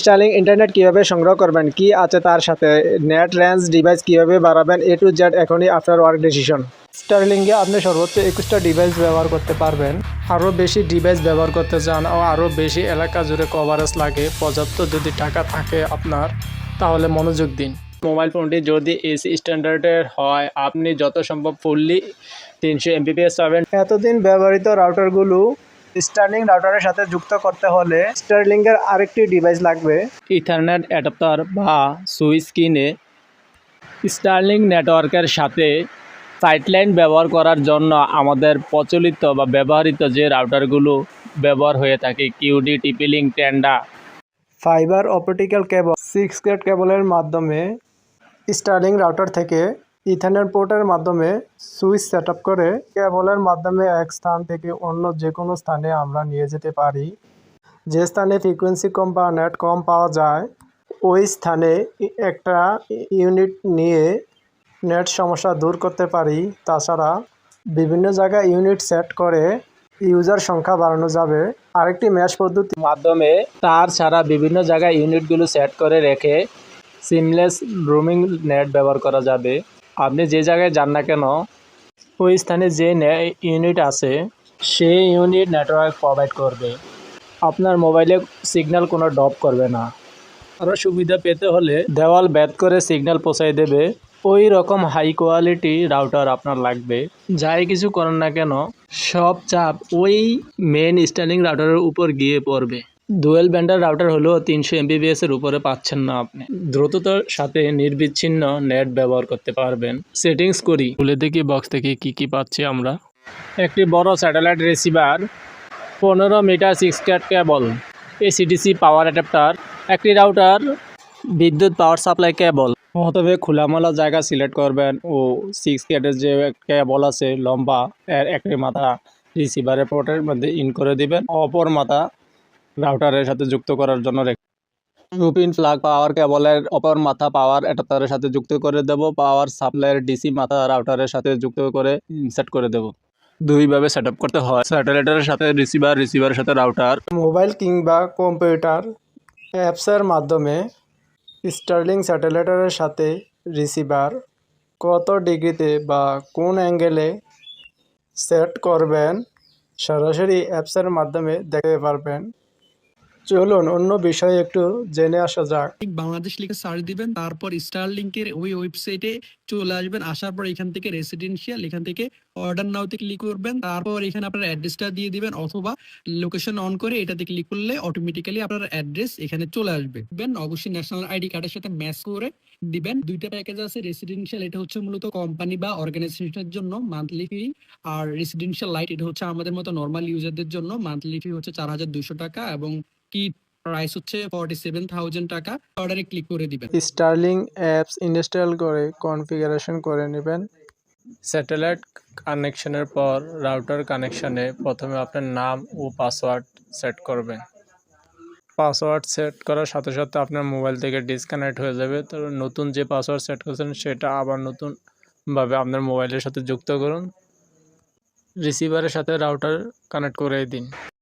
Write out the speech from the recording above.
Sterling internet কীভাবে সংগ্রহ করবেন? কি আছে তার সাথে? নেট রেঞ্জ ডিভাইস কীভাবে বাড়াবেন? এ টু জেড এখনই আফটার ওয়ার্ক ডিসিশন স্টার্লিংয়ে আপনি সর্বোচ্চ একুশটা ডিভাইস ব্যবহার করতে পারবেন। আরও বেশি ডিভাইস ব্যবহার করতে চান ও আরও বেশি এলাকা জুড়ে কভারেজ লাগে পর্যাপ্ত যদি টাকা থাকে আপনার তাহলে মনোযোগ দিন। মোবাইল ফোনটি যদি এসি স্ট্যান্ডার্ডের হয় আপনি যত সম্ভব ফুললি তিনশো এমবিপিএস পাবেন। এতদিন ব্যবহৃত রাউটারগুলো স্টার্লিং রাউটারের সাথে যুক্ত করতে হলে স্টার্লিংয়ের আরেকটি ডিভাইস লাগবে। ইথারনেট অ্যাডাপ্টার বা সুইচ কিনে স্টার্লিং নেটওয়ার্কের সাথে সাইটলাইন ব্যবহার করার জন্য আমাদের প্রচলিত বা ব্যবহৃত যে রাউটারগুলো ব্যবহার হয়ে থাকে QD TP-Link Tenda fibre optical cable six grade কেবলের মাধ্যমে স্টার্লিং রাউটার থেকে ইথারনেট পোর্টের মাধ্যমে সুইচ সেট করে কেবলের মাধ্যমে এক স্থান থেকে অন্য যে কোনো স্থানে আমরা নিয়ে যেতে পারি। যে স্থানে ফ্রিকোয়েন্সি কম বা নেট কম পাওয়া যায়, ওই স্থানে একটা ইউনিট নিয়ে নেট সমস্যা দূর করতে পারি। তাছাড়া বিভিন্ন জায়গায় ইউনিট সেট করে ইউজার সংখ্যা বাড়ানো যাবে। আরেকটি ম্যাশ পদ্ধতির মাধ্যমে তার ছাড়া বিভিন্ন জায়গায় ইউনিটগুলো সেট করে রেখে সিমলেস রুমিং নেট ব্যবহার করা যাবে। আপনি যে জায়গায় যান না কেন, ওই স্থানে যে ইউনিট আছে, সেই ইউনিট নেটওয়ার্ক প্রোভাইড করবে। আপনার মোবাইলে সিগন্যাল কোনো ড্রপ করবে না। আরও সুবিধা পেতে হলে দেওয়াল ব্যাদ করে সিগন্যাল পৌঁছাই দেবে। ওই রকম হাই কোয়ালিটি রাউটার আপনার লাগবে। যাই কিছু করেন না কেন, সব চাপ ওই মেন স্ট্যান্ডিং রাউটারের উপর গিয়ে পড়বে। ডুয়েল ব্যান্ডার রাউটার হলেও তিনশো এমবিবিএস এর উপরে পাচ্ছেন না আপনি। দ্রুততার সাথে নির্বিচ্ছিন্ন নেট ব্যবহার করতে পারবেন। সেটিংস করি। খুলে দেখি বক্স থেকে কি কি পাচ্ছি আমরা। একটি বড় স্যাটেলাইট রিসিভার পনেরো metre six cat cable AC DC power adapter একটি রাউটার বিদ্যুৎ পাওয়ার সাপ্লাই কেবল প্রথমে খোলামেলা জায়গা সিলেক্ট করবেন ও সিক্স ক্যাটের যে কেবল আছে লম্বা, এর একটি মাথা রিসিভারের পোর্টের মধ্যে ইন করে দিবেন। অপর মাথা রাউটারের সাথে যুক্ত করার জন্য রুপিন ফ্লাগ পাওয়ার কেবলের অপর মাথা পাওয়ার অ্যাডাপ্টারের সাথে যুক্ত করে দেব। পাওয়ার সাপ্লাইয়ের ডিসি মাথা রাউটারের সাথে যুক্ত করে সেট করে দেব। দুইভাবে সেট করতে হয়। স্যাটেলাইটের সাথে রিসিভার রিসিভারের সাথে রাউটার মোবাইল কিংবা কম্পিউটার অ্যাপসের মাধ্যমে স্টার্লিং স্যাটেলাইটারের সাথে রিসিভার কত ডিগ্রিতে বা কোন অ্যাঙ্গেলে সেট করবেন? সরাসরি অ্যাপসের মাধ্যমে দেখতে পারবেন। চলুন অন্য বিষয়ে একটু জেনে আসা যাক। বাংলাদেশ লিখে সার্চ দিবেন, তারপর স্টারলিংকের ওই ওয়েবসাইটে চলে আসবেন, আসার পর এখান থেকে রেসিডেন্সিয়াল এখান থেকে অর্ডার নাওতে ক্লিক করবেন, তারপর এখানে আপনার অ্যাড্রেসটা দিয়ে দিবেন, অথবা লোকেশন অন করে এটাতে ক্লিক করলে অটোমেটিক্যালি আপনার অ্যাড্রেস এখানে চলে আসবে। দেন অবশ্যই ন্যাশনাল আইডি কার্ডের সাথে ম্যাচ করে দিবেন। দুইটা প্যাকেজ আছে রেসিডেন্সিয়াল এটা হচ্ছে মূলত কোম্পানি বা অর্গানাইজেশনের জন্য মান্থলি ফি আর রেসিডেন্সিয়াল লাইট এটা হচ্ছে আমাদের মতো নর্মাল ইউজারদের জন্য মান্থলি ফি হচ্ছে চার হাজার দুশো টাকা এবং কি প্রাইস হচ্ছে? ফর্টি সেভেন থাউজেন্ড টাকা অর্ডারে ক্লিক করে দিবেন। স্টার্লিং অ্যাপস ইনস্টল করে কনফিগারেশন করে নেবেন। স্যাটেলাইট কানেকশনের পর রাউটার কানেকশনে প্রথমে আপনার নাম ও পাসওয়ার্ড সেট করবেন। পাসওয়ার্ড সেট করার সাথে সাথে আপনার মোবাইল থেকে ডিসকানেক্ট হয়ে যাবে। তো নতুন যে পাসওয়ার্ড সেট করেছেন, সেটা আবার নতুনভাবে আপনার মোবাইলের সাথে যুক্ত করুন। রিসিভারের সাথে রাউটার কানেক্ট করে দিন।